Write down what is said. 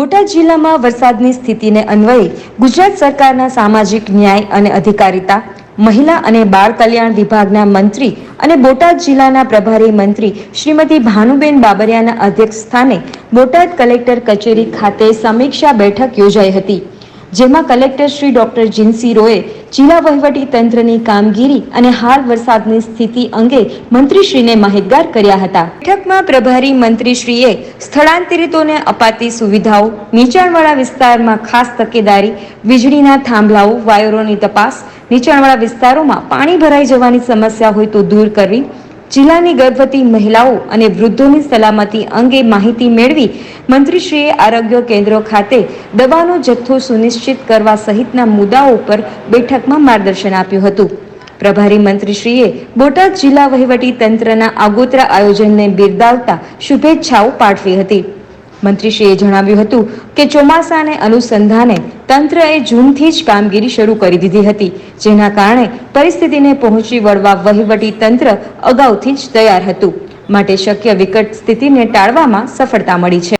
બોટાદ જિલ્લામાં વરસાદની સ્થિતિને અન્વયે ગુજરાત સરકારના સામાજિક ન્યાય અને અધિકારિતા, મહિલા અને બાળ કલ્યાણ વિભાગના મંત્રી અને બોટાદ જિલ્લાના પ્રભારી મંત્રી શ્રીમતી ભાનુબેન બાબરિયાના અધ્યક્ષ સ્થાને બોટાદ કલેક્ટર કચેરી ખાતે સમીક્ષા બેઠક યોજાઈ હતી, જેમાં કલેક્ટર શ્રી ડોક્ટર જીન્સી રોએ જિલ્લા વહીવટી તંત્રની કામગીરી અને હાલ વરસાદની સ્થિતિ અંગે મંત્રીશ્રીને માહિતગાર કર્યા હતા. બેઠકમાં પ્રભારી મંત્રીશ્રીએ સ્થળાંતરિતોને અપાતી સુવિધાઓ, નીચાણવાળા વિસ્તારમાં ખાસ તકેદારી, વીજળીના થાંભલાઓ, વાયરોની તપાસ, નીચાણવાળા વિસ્તારોમાં પાણી ભરાઈ જવાની સમસ્યા હોય તો દૂર કરવી જિલ્લાની ગર્ભવતી મહિલાઓ અને વૃદ્ધોની સલામતી અંગે માહિતી મેળવી મંત્રીશ્રીએ આરોગ્ય કેન્દ્રો ખાતે દવાનો જથ્થો સુનિશ્ચિત કરવા સહિતના મુદ્દાઓ પર બેઠકમાં માર્ગદર્શન આપ્યું હતું. પ્રભારી મંત્રીશ્રીએ બોટાદ જિલ્લા વહીવટી તંત્રના આગોતરા આયોજનને બિરદાવતા શુભેચ્છાઓ પાઠવી હતી. મંત્રીશ્રીએ જણાવ્યું હતું કે ચોમાસાને અનુસંધાને તંત્રએ જૂનથી જ કામગીરી શરૂ કરી દીધી હતી, જેના કારણે પરિસ્થિતિને પહોંચી વળવા વહીવટી તંત્ર અગાઉથી જ તૈયાર હતું. માટે શક્ય વિકટ સ્થિતિને ટાળવામાં સફળતા મળી છે.